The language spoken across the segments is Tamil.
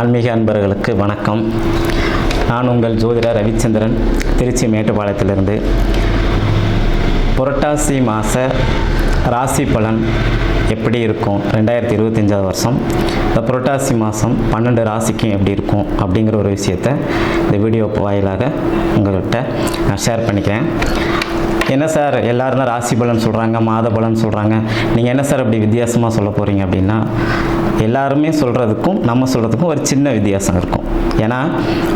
ஆன்மீக அன்பர்களுக்கு வணக்கம். நான் உங்கள் ஜோதிடர் ரவிச்சந்திரன் திருச்சி மேட்டுப்பாளையத்திலிருந்து. புரட்டாசி மாத ராசி பலன் எப்படி இருக்கும்? ரெண்டாயிரத்தி இருபத்தஞ்சாவது வருஷம். இந்த புரட்டாசி மாதம் பன்னெண்டு ராசிக்கும் எப்படி இருக்கும்? அப்படிங்கிற ஒரு விஷயத்தை இந்த வீடியோ வாயிலாக உங்கள்கிட்ட நான் ஷேர் பண்ணிக்கிறேன். என்ன சார்? எல்லாரும் ராசி பலன் சொல்கிறாங்க மாத பலன் சொல்கிறாங்க நீங்கள் என்ன சார் அப்படி வித்தியாசமாக சொல்ல போகிறீங்க அப்படின்னா எல்லாருமே சொல்கிறதுக்கும் நம்ம சொல்கிறதுக்கும் ஒரு சின்ன வித்தியாசம் இருக்கும். ஏன்னா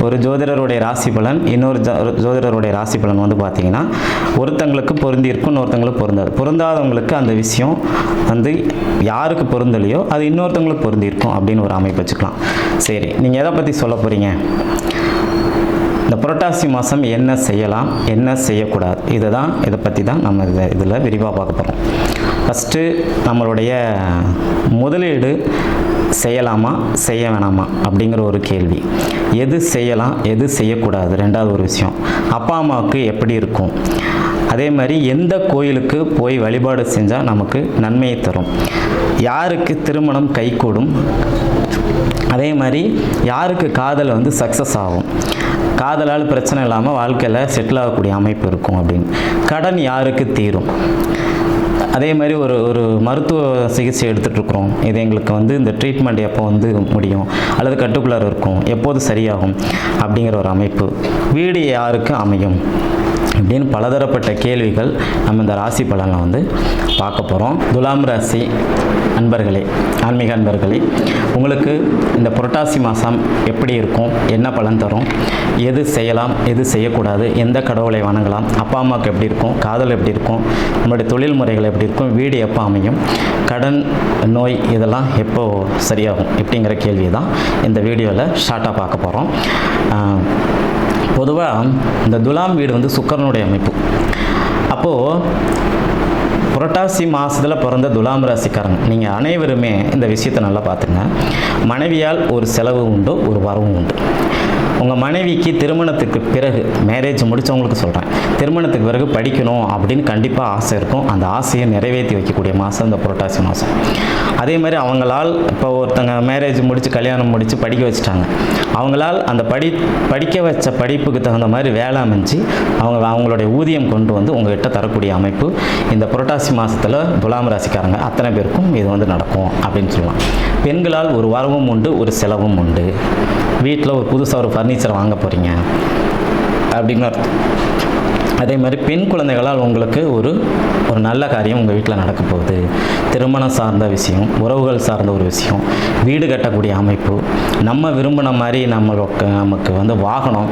ஒரு ஜோதிடருடைய ராசி பலன் இன்னொரு ஜோதிடருடைய ராசி பலன் வந்து பார்த்திங்கன்னா ஒருத்தங்களுக்கு பொருந்தியிருக்கும் இன்னொருத்தங்களுக்கு பொருந்தாது. பொருந்தாதவங்களுக்கு அந்த விஷயம் வந்து யாருக்கு பொருந்தலையோ அது இன்னொருத்தவங்களுக்கு பொருந்தியிருக்கும் அப்படின்னு ஒரு அமைப்பு வச்சுக்கலாம். சரி நீங்கள் எதை பற்றி சொல்ல போகிறீங்க புரட்டாசி மாதம் என்ன செய்யலாம் என்ன செய்யக்கூடாது இதை தான் இதை பற்றி தான் நம்ம இதை இதில் விரிவாக பார்க்க போகிறோம் ஃபஸ்ட்டு நம்மளுடைய முதலீடு செய்யலாமா செய்ய வேணாமா அப்படிங்கிற ஒரு கேள்வி. எது செய்யலாம் எது செய்யக்கூடாது ரெண்டாவது ஒரு விஷயம். அப்பா அம்மாவுக்கு எப்படி இருக்கும்? அதே மாதிரி எந்த கோயிலுக்கு போய் வழிபாடு செஞ்சால் நமக்கு நன்மையை தரும்? யாருக்கு திருமணம் கைகூடும்? மாதிரி யாருக்கு காதல் வந்து சக்ஸஸ் ஆகும்? காதலால் பிரச்சனை இல்லாமல் வாழ்க்கையில் செட்டில் ஆகக்கூடிய அமைப்பு இருக்கும் அப்படின்னு. கடன் யாருக்கு தீரும்? அதே மாதிரி ஒரு ஒரு மருத்துவ சிகிச்சை எடுத்துகிட்ருக்குறோம் இது எங்களுக்கு வந்து இந்த ட்ரீட்மெண்ட் எப்போ வந்து முடியும்? அல்லது கட்டுக்குள்ளார் இருக்கும்? எப்போது சரியாகும்? அப்படிங்கிற ஒரு அமைப்பு. வீடு யாருக்கு அமையும்? அப்படின்னு பலதரப்பட்ட கேள்விகள் நம்ம இந்த ராசி பலனில் வந்து பார்க்க போகிறோம் துலாம் ராசி அன்பர்களே ஆன்மீக அன்பர்களே உங்களுக்கு இந்த புரட்டாசி மாதம் எப்படி இருக்கும்? என்ன பலன் தரும்? எது செய்யலாம்? எது செய்யக்கூடாது? எந்த கடவுளை வணங்கலாம்? அப்பா அம்மாவுக்கு எப்படி இருக்கும்? காதல் எப்படி இருக்கும்? நம்மளுடைய தொழில் முறைகள் எப்படி இருக்கும்? வீடு எப்போ அமையும்? கடன் நோய் இதெல்லாம் எப்போ சரியாகும்? இப்படிங்கிற கேள்வி தான் இந்த வீடியோவில் ஷார்ட்டாக பார்க்க போகிறோம் பொதுவாக இந்த துலாம் வீடு வந்து சுக்கரனுடைய அமைப்பு. அப்போது புரட்டாசி மாதத்தில் பிறந்த துலாம் ராசிக்காரங்க நீங்கள் அனைவருமே இந்த விஷயத்தை நல்லா பார்த்துங்க. மனைவியால் ஒரு செலவு உண்டு ஒரு வரவும் உண்டு. உங்கள் மனைவிக்கு திருமணத்துக்கு பிறகு மேரேஜ் முடித்தவங்களுக்கு சொல்கிறேன் திருமணத்துக்கு பிறகு படிக்கணும் அப்படின்னு கண்டிப்பாக ஆசை இருக்கும். அந்த ஆசையை நிறைவேற்றி வைக்கக்கூடிய மாதம் இந்த புரட்டாசி மாதம் அதே மாதிரி அவங்களால் இப்போ ஒருத்தங்க மேரேஜ் முடித்து கல்யாணம் முடித்து படிக்க வச்சுட்டாங்க. அவங்களால் அந்த படி படிக்க வச்ச படிப்புக்கு தகுந்த மாதிரி வேலை அமைஞ்சு அவங்க அவங்களுடைய ஊதியம் கொண்டு வந்து உங்கள்கிட்ட தரக்கூடிய அமைப்பு இந்த புரட்டாசி மாதத்தில் துலாம் ராசிக்காரங்க அத்தனை பேருக்கும் இது வந்து நடக்கும் அப்படின்னு சொல்லலாம். பெண்களால் ஒரு வரவும் உண்டு ஒரு செலவும் உண்டு. வீட்டில் ஒரு புதுசாக ஒரு ஃபர்னிச்சர் வாங்க போகிறீங்க அப்படின்னு அர்த்தம். அதே மாதிரி பெண் குழந்தைகளால் உங்களுக்கு ஒரு ஒரு நல்ல காரியம் உங்கள் வீட்டில் நடக்க போகுது. திருமணம் சார்ந்த விஷயம் உறவுகள் சார்ந்த ஒரு விஷயம் வீடு கட்டக்கூடிய அமைப்பு நம்ம விரும்பின மாதிரி நம்மளுக்கு நமக்கு வந்து வாகனம்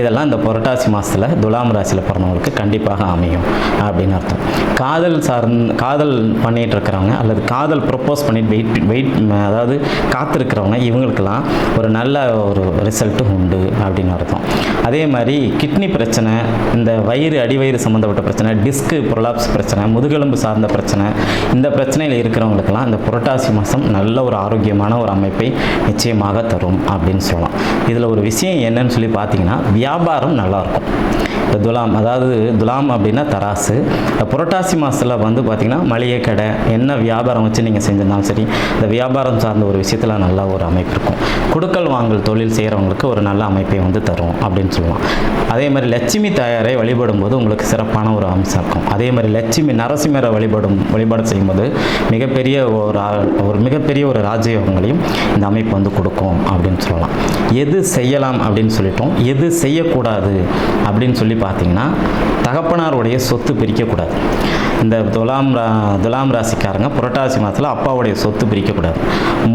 இதெல்லாம் இந்த புரட்டாசி மாதத்தில் துலாம் ராசியில் பிறந்தவங்களுக்கு கண்டிப்பாக அமையும் அப்படின்னு அர்த்தம். காதல் சார்ந்த காதல் பண்ணிகிட்டு இருக்கிறவங்க அல்லது காதல் ப்ரப்போஸ் பண்ணிட்டு வெயிட் வெயிட் அதாவது காத்திருக்கிறவங்க இவங்களுக்கெல்லாம் ஒரு நல்ல ஒரு ரிசல்ட்டு உண்டு அப்படின்னு அர்த்தம். அதே மாதிரி கிட்னி பிரச்சனை இந்த வயிறு அடிவயிறு சம்மந்தப்பட்ட பிரச்சனை டிஸ்க்கு ப்ரொலாப்ஸ் பிரச்சனை முதுகெலும்பு சார்ந்த பிரச்சனை இந்த பிரச்சனையில் இருக்கிறவங்களுக்கெல்லாம் இந்த புரட்டாசி மாதம் நல்ல ஒரு ஆரோக்கியமான ஒரு அமைப்பை நிச்சயமாக தரும் அப்படின்னு சொல்லலாம். இதில் ஒரு விஷயம் என்னன்னு சொல்லி பார்த்தீங்கன்னா வியாபாரம் நல்லாயிருக்கும். இப்போ துலாம் அதாவது துலாம் அப்படின்னா தராசு. இந்த புரட்டாசி மாதத்தில் வந்து பார்த்திங்கன்னா மளிகை கடை என்ன வியாபாரம் வச்சு நீங்கள் செஞ்சிருந்தாலும் சரி இந்த வியாபாரம் சார்ந்த ஒரு விஷயத்தில் நல்ல ஒரு அமைப்பு இருக்கும். கொடுக்கல் வாங்கல் தொழில் செய்கிறவங்களுக்கு ஒரு நல்ல அமைப்பை வந்து தரும் அப்படின்னு சொல்லலாம். அதே மாதிரி லட்சுமி தாயாரை வழிபடும் செய்யும்போது உங்களுக்கு சிறப்பான ஒரு அம்சம் இருக்கும் அதே மாதிரி லட்சுமி நரசிம்மரை வழிபடும் வழிபாடு செய்யும்போது மிகப்பெரிய ஒரு ஒரு மிகப்பெரிய ஒரு ராஜயோகங்களையும் இந்த அமைப்பு வந்து கொடுக்கும் அப்படின்னு சொல்லலாம். எது செய்யலாம் அப்படின்னு சொல்லிட்டோம். எது செய்யக்கூடாது அப்படின்னு சொல்லி பார்த்தீங்கன்னா தகப்பனாருடைய சொத்து பிரிக்கக்கூடாது. இந்த துலாம் ரா துலாம் ராசிக்காரங்க புரட்டாசி மாதத்தில் அப்பாவுடைய சொத்து பிரிக்கக்கூடாது.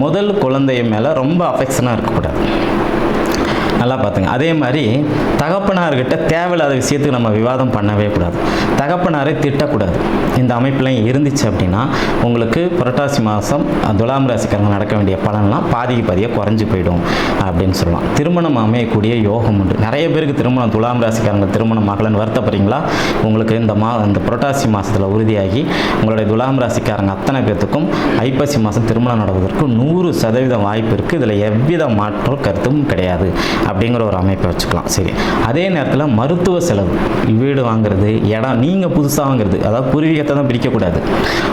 முதல் குழந்தைய மேலே ரொம்ப அஃபெக்ஷனாக இருக்கக்கூடாது. நல்லா பார்த்துங்க. அதே மாதிரி தகப்பனார்கிட்ட தேவையில்லாத விஷயத்துக்கு நம்ம விவாதம் பண்ணவே கூடாது. தகப்பனாரை திட்டக்கூடாது. இந்த அமைப்புலையும் இருந்துச்சு அப்படின்னா உங்களுக்கு புரட்டாசி மாதம் துலாம் ராசிக்காரங்க நடக்க வேண்டிய பலன்லாம் பாதிக்கு பாதியாக குறைஞ்சி போயிடும் அப்படின்னு சொல்லலாம். திருமணம் அமையக்கூடிய யோகம் உண்டு. நிறைய பேருக்கு திருமணம் துலாம் ராசிக்காரங்க திருமணம் ஆகலன்னு வருத்தப்படுறீங்களா? உங்களுக்கு இந்த மா இந்த புரட்டாசி மாதத்தில் உறுதியாகி உங்களுடைய துலாம் ராசிக்காரங்க அத்தனை பேர்த்துக்கும் ஐப்பசி மாதம் திருமணம் நடவதற்கு நூறு சதவீதம் வாய்ப்பு இருக்குது இதில் எவ்வித மாற்றம் கருத்தும் கிடையாது. அப்படி அப்படிங்கிற ஒரு அமைப்பை வச்சுக்கலாம். சரி. அதே நேரத்தில் மருத்துவ செலவு. வீடு வாங்குறது இடம் நீங்கள் புதுசாக வாங்குறது. அதாவது பூர்வீகத்தை தான் பிரிக்கக்கூடாது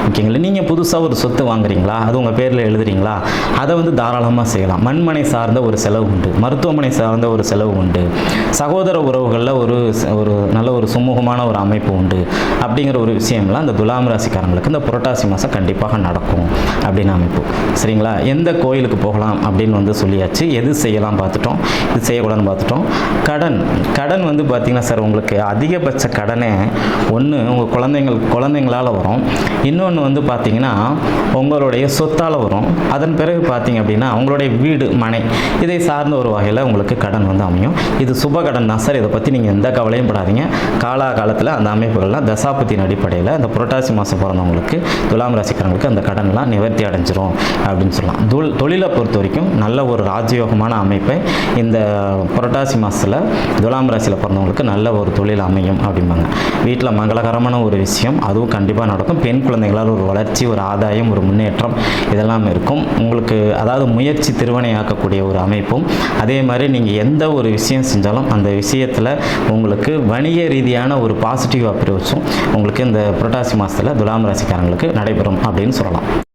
ஓகேங்களா? நீங்கள் புதுசாக ஒரு சொத்து வாங்குறீங்களா? அது உங்கள் பேரில் எழுதுறீங்களா? அதை வந்து தாராளமாக செய்யலாம். மண்மனை சார்ந்த ஒரு செலவு உண்டு. மருத்துவமனை சார்ந்த ஒரு செலவு உண்டு. சகோதர உறவுகளில் ஒரு ஒரு நல்ல ஒரு சுமூகமான ஒரு அமைப்பு உண்டு. அப்படிங்கிற ஒரு விஷயம்லாம் இந்த துலாம் ராசிக்காரங்களுக்கு இந்த புரட்டாசி மாதம் கண்டிப்பாக நடக்கும். அப்படின்னு அமைப்பு. சரிங்களா? எந்த கோயிலுக்கு போகலாம் அப்படின்னு வந்து சொல்லியாச்சு. எது செய்யலாம் பார்த்துட்டோம். இது செய்யக்கூடாதுன்னு பார்த்துட்டோம். கடன். கடன் வந்து பார்த்திங்கன்னா சார் உங்களுக்கு அதிகபட்ச கடனே ஒன்று உங்கள் குழந்தைங்கள் குழந்தைங்களால் வரும். இன்னொன்று வந்து பார்த்தீங்கன்னா உங்களுடைய சொத்தால் வரும். அதன் பிறகு பார்த்திங்க அப்படின்னா உங்களுடைய வீடு மனை இதை சார்ந்த ஒரு வகையில் உங்களுக்கு கடன் வந்து அமையும். இது சுப கடன் தான் சார். இதை பற்றி நீங்கள் எந்த கவலையும் படாதீங்க. காலா காலத்தில் அந்த அமைப்புகள்லாம் தசாபத்தின் அடிப்படையில் இந்த புரட்டாசி மாதம் பிறந்தவங்களுக்கு துலாம் ராசிக்காரங்களுக்கு அந்த கடன்லாம் நிவர்த்தி அடைஞ்சிரும் அப்படின்னு சொல்லலாம். தொழிலை பொறுத்த வரைக்கும் நல்ல ஒரு ராஜயோகமான அமைப்பை இந்த புரட்டாசி மாதத்தில் துலாம் ராசியில் பிறந்தவங்களுக்கு நல்ல ஒரு தொழில் அமையும் அப்படிம்பாங்க. வீட்டில் மங்களகரமான ஒரு விஷயம் அதுவும் கண்டிப்பாக நடக்கும். பெண் குழந்தைகளால் ஒரு வளர்ச்சி ஒரு ஆதாயம் ஒரு முன்னேற்றம் இதெல்லாம் இருக்கும். உங்களுக்கு அதாவது முயற்சி திருவனையாக்கக்கூடிய ஒரு அமைப்பும் அதே மாதிரி நீங்கள் எந்த ஒரு விஷயம் செஞ்சாலும் அந்த விஷயத்தில் உங்களுக்கு வணிக ரீதியான ஒரு பாசிட்டிவ் அப்ரோச்சும் உங்களுக்கு இந்த புரட்டாசி மாதத்தில் துலாம் ராசிக்காரங்களுக்கு நடைபெறும் அப்படின்னு சொல்லலாம்.